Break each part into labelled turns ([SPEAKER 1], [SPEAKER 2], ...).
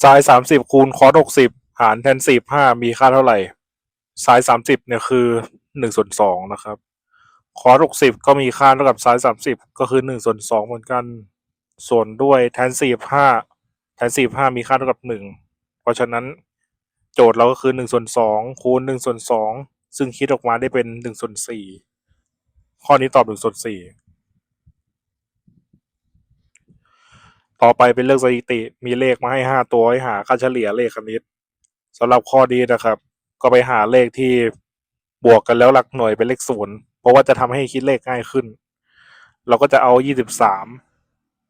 [SPEAKER 1] ไซน์สามสิบคูณคอสหกสิบหารแทนสิบห้ามีค่าเท่าไหร่ไซน์สามสิบเนี่ยคือหนึ่งส่วนสองนะครับ คอสหกสิบก็มีค่าเท่ากับไซน์สามสิบก็คือหนึ่งส่วนสองเหมือนกัน ส่วนด้วยแทนสี่ห้าแทนสี่ห้ามีค่าเท่ากับหนึ่งเพราะฉะนั้นโจทย์เราก็คือหนึ่งส่วนสองคูณหนึ่งส่วนสองซึ่งคิดออกมาได้เป็นหนึ่งส่วนสี่ข้อนี้ตอบหนึ่งส่วนสี่ ต่อไปเป็นเรื่องสถิติมีเลขมาให้ห้าตัวให้หาค่าเฉลี่ยเลขคณิตสำหรับข้อนี้นะครับ ก็ไปหาเลขที่บวกกันแล้วหลักหน่วยเป็นเลขศูนย์เพราะว่าจะทำให้คิดเลขง่ายขึ้น เราก็จะเอายี่สิบสาม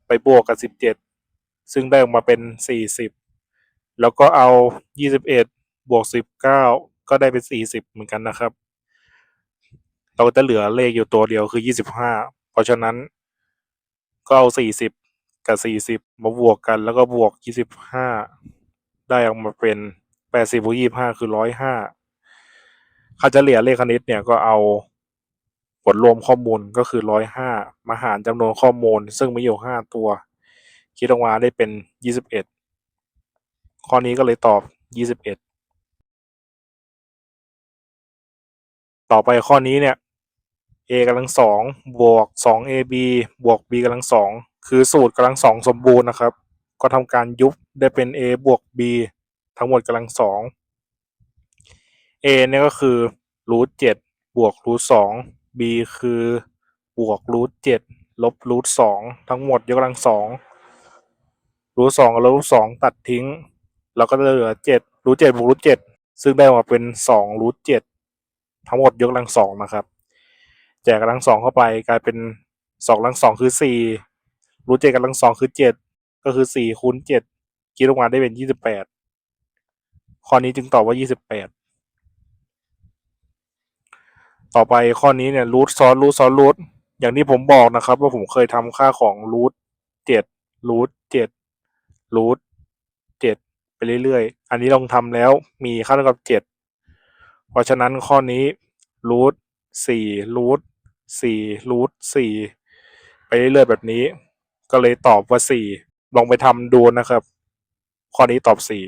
[SPEAKER 1] ไปบวกกับสิบเจ็ดซึ่งได้ออกมาเป็นสี่สิบแล้วก็เอา21บเอ็ดบวก19ก็ได้เป็น40เหมือนกันนะครับ เราก็จะเหลือเลขอยู่ตัวเดียวคือ25เพราะฉะนั้นก็เอา40 กับ40มาบวกกันแล้วก็บวก25ได้ออกมาเป็น80บวก25คือ105ค่าเฉลี่ยเลขคณิตเนี่ยก็เอาผลรวมข้อมูลก็คือ105มาหารจำนวนข้อมูล ซึ่งมีอยู่5ตัว คิดออกมาได้เป็น21ข้อนี้ก็เลยตอบ21ต่อไปข้อนี้เนี่ย a กำลังสองบวก 2ab บวก b กำลังสอง คือสูตรกำลังสองสมบูรณ์นะครับ ก็ทำการยุบได้เป็น a บวก b ทั้งหมดกำลังสอง a เนี่ยก็คือรูทเจ็ดบวกรูทสอง b คือบวกรูทเจ็ดลบรูทสองทั้งหมดยกกำลังสองรูทสองกับรูทสองตัดทิ้ง เราก็จะเหลือเจ็ดรูทเจ็ดบวกรูทเจ็ดซึ่งได้ออกมาเป็นสองรูทเจ็ดทั้งหมดยกกำลังสองนะครับ แจกกำลังสองเข้าไปกลายเป็นสองกำลังสองคือสี่ รูทเจ็ดกำลังสองคือเจ็ดก็คือสี่คูณเจ็ดคิดออกมาได้เป็นยี่สิบแปดข้อนี้จึงตอบว่ายี่สิบแปดต่อไปข้อนี้เนี่ยรูทซ้อนรูทซ้อนรูทอย่างที่ผมบอกนะครับ ว่าผมเคยทำค่าของรูทเจ็ดรูทเจ็ดรูทเจ็ดไปเรื่อยๆ อันนี้ลองทำแล้วมีค่าเท่ากับเจ็ดเพราะฉะนั้นข้อนี้รูทสี่รูทสี่รูทสี่ไปเรื่อยๆแบบนี้ ก็เลยตอบว่าสี่ลองไปทำดูนะครับ ข้อนี้ตอบสี่